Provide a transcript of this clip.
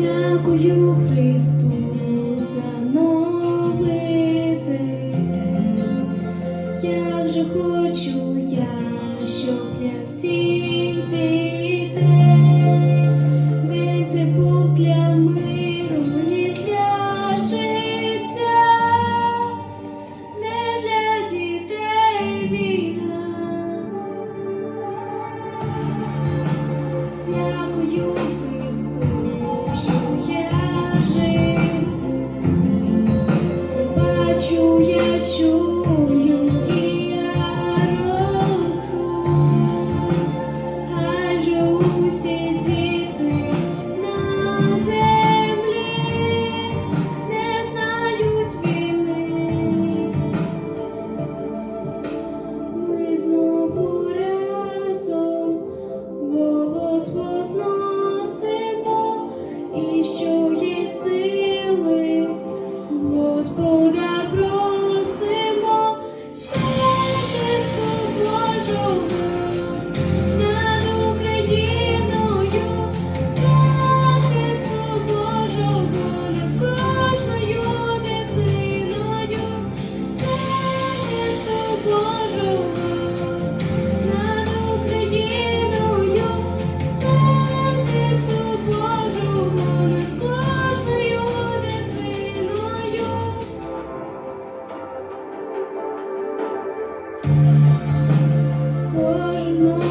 дякую Христу за новий день. Як же хочу я, щоб я всі дітей День це був для миру і для життя, не для дітей війна. Дякую. No.